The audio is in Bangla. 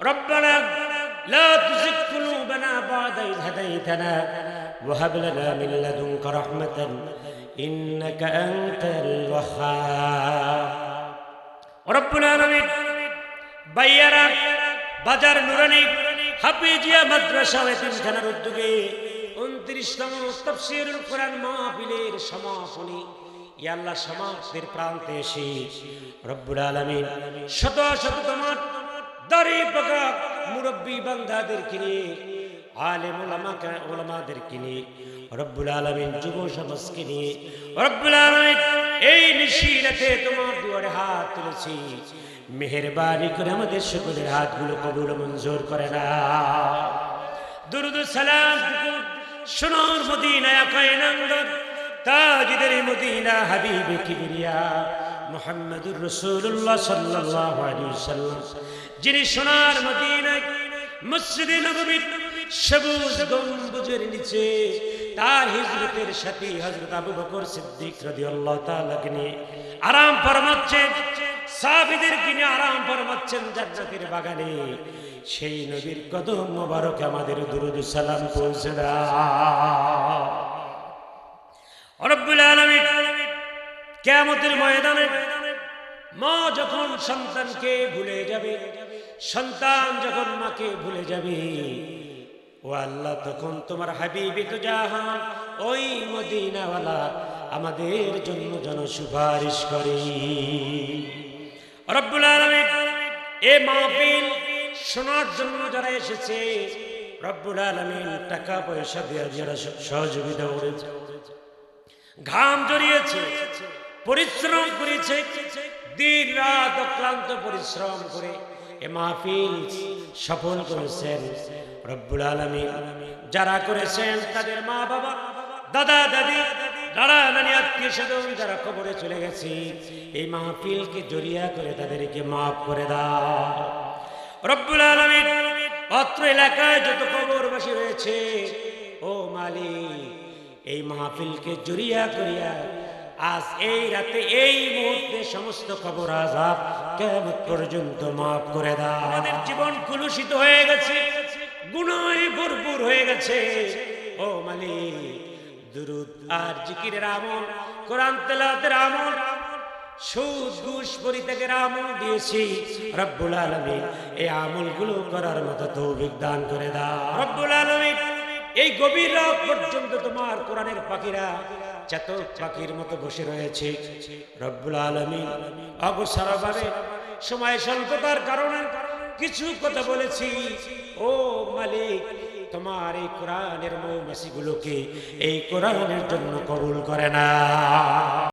ربنا لا تزغ قلوبنا بعد إذ هديتنا وهب لنا من لدنك رحمة إنك أنت الوهاب رب العالمين বাইয়ারা বাজার নুরানি হাফিজিয়া মাদ্রাসা ও এতিমখানার উদ্যোগে উনত্রিশতম তফসিরুল কোরআন মাহফিলের সমাপনী ইয়া আল্লাহ সমাপ্তির প্রান্তে এসে রব্বুল আলামিন শত শত তোমার দাড়ি পাকা মুরব্বী বান্দাদেরকে নিয়ে, আলেম ওলামাকে ওলামাদেরকে নিয়ে, রব্বুল আলামিন যুব সমাজকে নিয়ে, রব্বুল আলামিন এই নিশিরাতে তোমার দুয়ারে হাত তুলেছি। মেহেরবানি করে আমাদের সকলের হাতগুলো কবুল মঞ্জুর করে না দুরুদ সালাম সোনার মদিনা কায়নাঙ্গর তাজিদের মদিনা হাবিবে কিবরিয়া। মুহাম্মদুর আলাইহি সাল্লাম যিনি সোনার মদিনায় মসজিদে সবুজ গম্বুজের নিচে তার হিজরতের সাথে আবু বকর সিদ্দিক রাদিয়াল্লাহু আরাম ফরমাচ্ছেন সাহাবীদের কিনে আরাম ফরমাচ্ছেন জান্নাতের বাগানে। সেই নবীর কদম মোবারক আমাদের দুরুদ সালাম পৌঁছে দাও রব্বুল আলামিন কিয়ামতের ময়দানে মা যখন সন্তানকে ভুলে যাবে, সন্তান যখন মাকে ভুলে যাবে, ও আল্লাহ, তখন তোমার হাবিবি তো জাহান, ওই মদিনাওয়ালা আমাদের জন্য যেন সুপারিশ করে। রব্বুল আলামিন, এ মাহফিল শোনার জন্য যারা এসেছে, রব্বুল আলামিন টাকা পয়সা দিয়ে যারা সহযোগিতা করেছে। ঘাম জড়িয়েছে। পরিশ্রম করেছে। দিন রাত অক্লান্ত পরিশ্রম করে এ মাহফিল সফল করেছেন রব্বুল আলমী যারা করেছেন তাদের মা বাবা দাদা, দাদি দাদা নানি, আত্মীয় স্বজন যারা খবরে চলে গেছে, এই মাহফিলকে জড়িয়া করে তাদেরকে মাফ করে দাও। রব্বুল আলমী অত্র এলাকায় যত কবরবাসী রয়েছে, ও মালিক, এই মাহফিলকে জড়িয়া করিয়া আজ এই রাতে এই মুহূর্তে সমস্ত খবর আজাব কেমন পর্যন্ত মাফ করে দাও। আমাদের জীবন কুলুষিত হয়ে গেছে গুণায় ভরপুর হয়ে গেছে। ও মালিক দুরুদ আর জিকিরের আমল কোরআন তেলাওয়াতের আমল সুদ ঘুষ পরিত্যাগের আমল দিয়েছি। রব্বুল আলমিন এই আমলগুলো করার মতো তৌফিক দান করে দাও। রব্বুল আলমিন এই গভীর রাত পর্যন্ত তোমার কোরআনের পাখিরা চাতক পাখির মতো বসে রয়েছে। রব্বুল আলমী অবসরভাবে সময় স্বল্পতার কারণে কিছু কথা বলেছি। ও মালিক, তোমার এই কোরআনের মৌমাসিগুলোকে এই কোরআনের জন্য কবুল করে না।